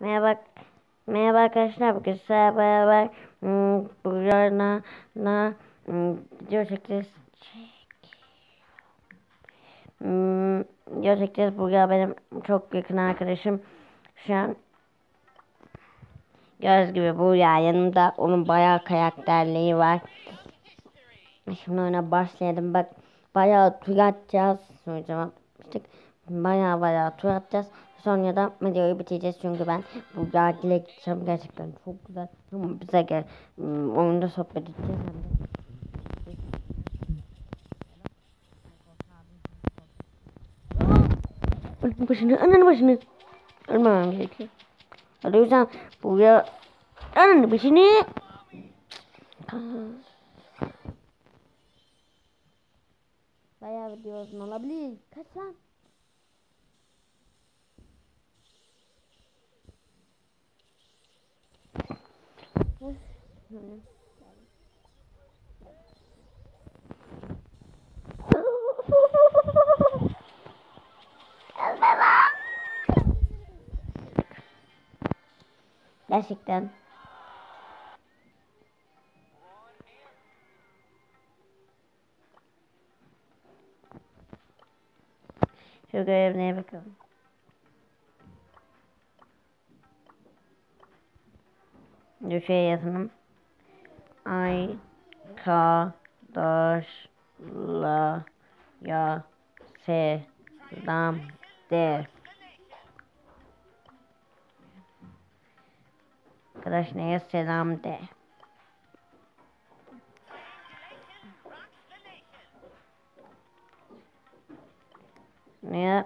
Merhaba, merhaba arkadaşlar. Bugün sizlerle beraber hmm, Burger'la na, hmm, video çekeceğiz. Hmm, video çekeceğiz. Benim çok yakın arkadaşım. Şu an gördüğünüz gibi Burger yanımda. Onun bayağı karakterliği var. Şimdi oyuna başlayalım. Bak bayağı tur atacağız. Bayağı bayağı tur atacağız. Sonra da videoyu bitireceğiz çünkü ben bu dergile gideceğim gerçekten çok güzel. Ama bize gel hmm, oyunda sohbet edeceğiz. Ölüm başını, ananı başını. Ölmemem gerekiyor. O yüzden buraya ananı başını. Bayağı video uzun olabilir. Kaç lan? Gerçekten. Şu görevine bakalım. Dur şey yazalım. Arkadaşla ya selam de. Arkadaş neye selam de. Neye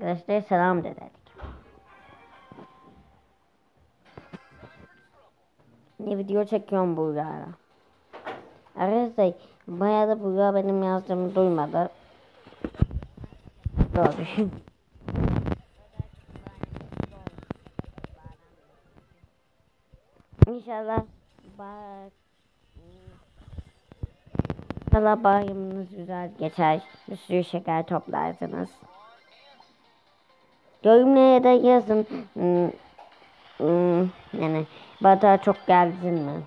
Arkadaşlar selam de dedik. Ne video çekiyorum burada. Arkadaşlar bayağı da burada benim yazdığımı duymadı. Doğru. İnşallah bak İnşallah bayramınız güzel geçer. Bir sürü şeker toplarsınız. Yorumlara da yazın. Hmm, yani bana çok geldin mi?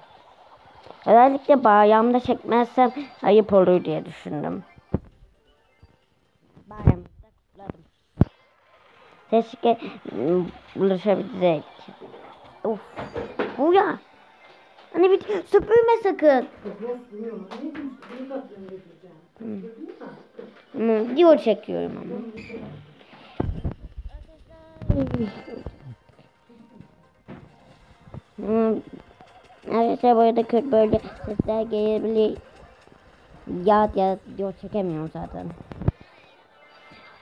Özellikle bayramda çekmezsem ayıp olur diye düşündüm. Bayramda kutladım. Keşke hmm, buluşabilecek. Of. Bu ya. Hani bir süpürme sakın. Hmm. Hmm, video çekiyorum ama. Arkadaşlar bu arada kötü böyle sesler gelebilir. Ya ya video çekemiyorum zaten.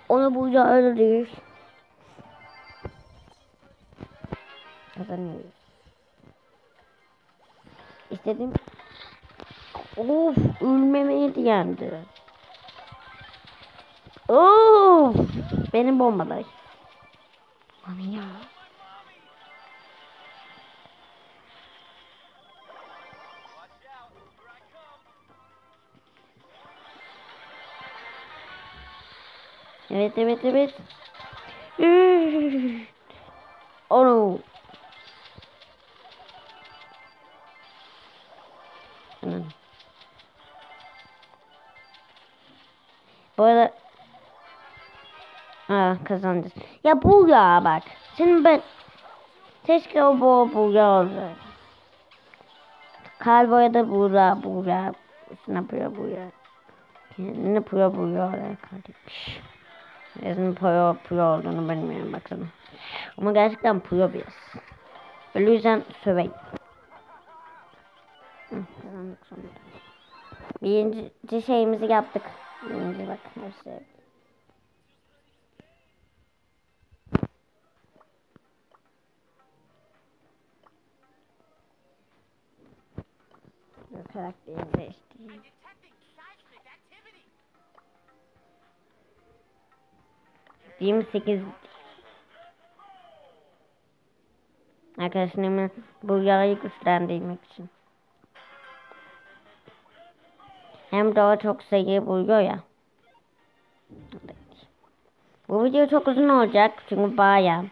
Onu burada öldürürüz. Kazanıyoruz. İstedim. Of ölmemeye yendi. Of benim bombalar. Aman ya. Evet evet evet. No. Hemen. Bu arada Ha kazandık. Ya bu ya bak. Senin ben Keşke o bu bu ya olsaydı. Kalboya da bura bura. Ne yapıyor bu ya? Ne yapıyor bu ya kardeş? Yazın pro, pro olduğunu bilmiyorum bakalım. Ama gerçekten pro biraz. O yüzden söveyim. Birinci şeyimizi yaptık. Birinci bak her şey. Karakterimiz değişti. 28 Arkadaşlarımın bu yarayı güçlendirmek için. Hem de o çok sayı buluyor ya. Bu video çok uzun olacak çünkü bayram.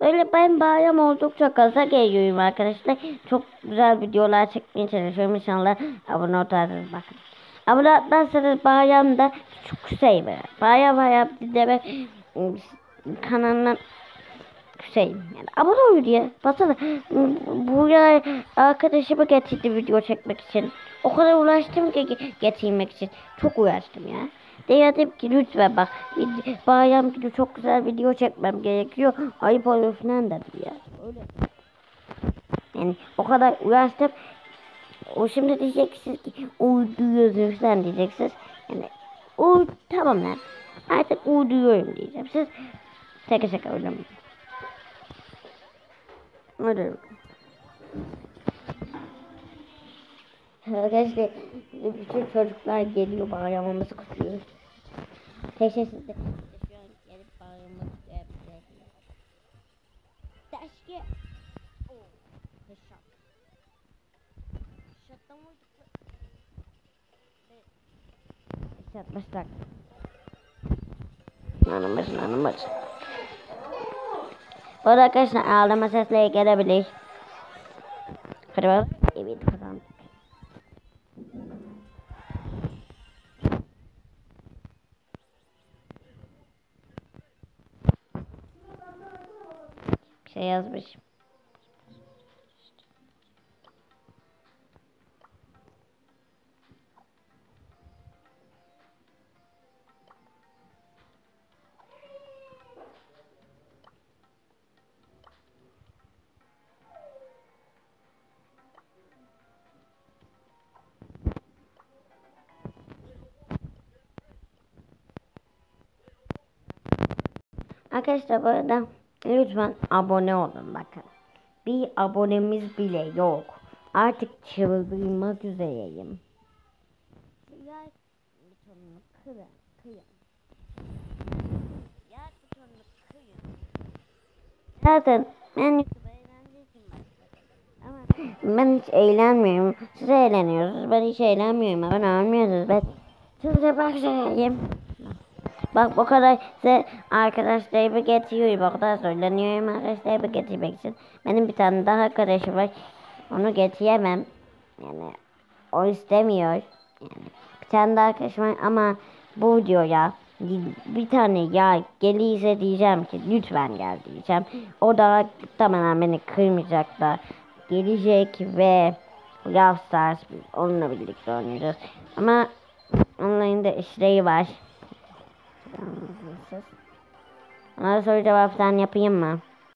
Böyle ben bayram oldukça kaza geliyorum arkadaşlar. Çok güzel videolar çekmeye çalışıyorum inşallah abone olursanız bakın. Abone olmazsanız bayramda şey var. Bayram bayram dinleme kanalına şey yani abone ol diye. Baksana buraya arkadaşımı getirdi video çekmek için. O kadar uğraştım ki getirmek için. Çok uğraştım ya. Dedim ki lütfen bak bayram günü çok güzel video çekmem gerekiyor. Ayıp olur falan dedim ya. Öyle. Yani o kadar uğraştım. O şimdi diyeceksiniz ki uyduruyorsun sen diyeceksiniz. Yani o tamam lan. Artık uyduruyorum diyeceğim. Siz şaka şaka mi? Öyle. Arkadaşlar bütün çocuklar geliyor bayramımızı kutluyoruz. Teşekkür ederim. Şu an gelip bayramımızı kutlayabilirsiniz. Teşekkür. Oh, headshot. Headshot'tan vurduk. Headshot başlar. Nanımız nanımız. Bu arada arkadaşlar ağlama sesleri gelebilir. Hadi bakalım. Evet kazandık. Bir şey yazmış. Arkadaşlar bu arada lütfen abone olun bakın. Bir abonemiz bile yok. Artık çıldırmak üzereyim. Like butonunu kırın, butonunu kırın. Zaten ben ben hiç eğlenmiyorum. Siz eğleniyorsunuz. Ben hiç eğlenmiyorum. Abone olmuyorsunuz. Ben size bakacağım. Bak bu kadar size arkadaşlarımı getiriyorum. O kadar söyleniyorum arkadaşlarımı getirmek için. Benim bir tane daha arkadaşım var. Onu getiremem. Yani o istemiyor. Yani bir tane daha arkadaşım var ama bu diyor ya bir tane ya geliyse diyeceğim ki lütfen gel diyeceğim. O da tamamen beni kırmayacak da gelecek ve Brawl Stars onunla birlikte oynayacağız. Ama onların da işleri var. Onlara soru cevaptan yapayım mı?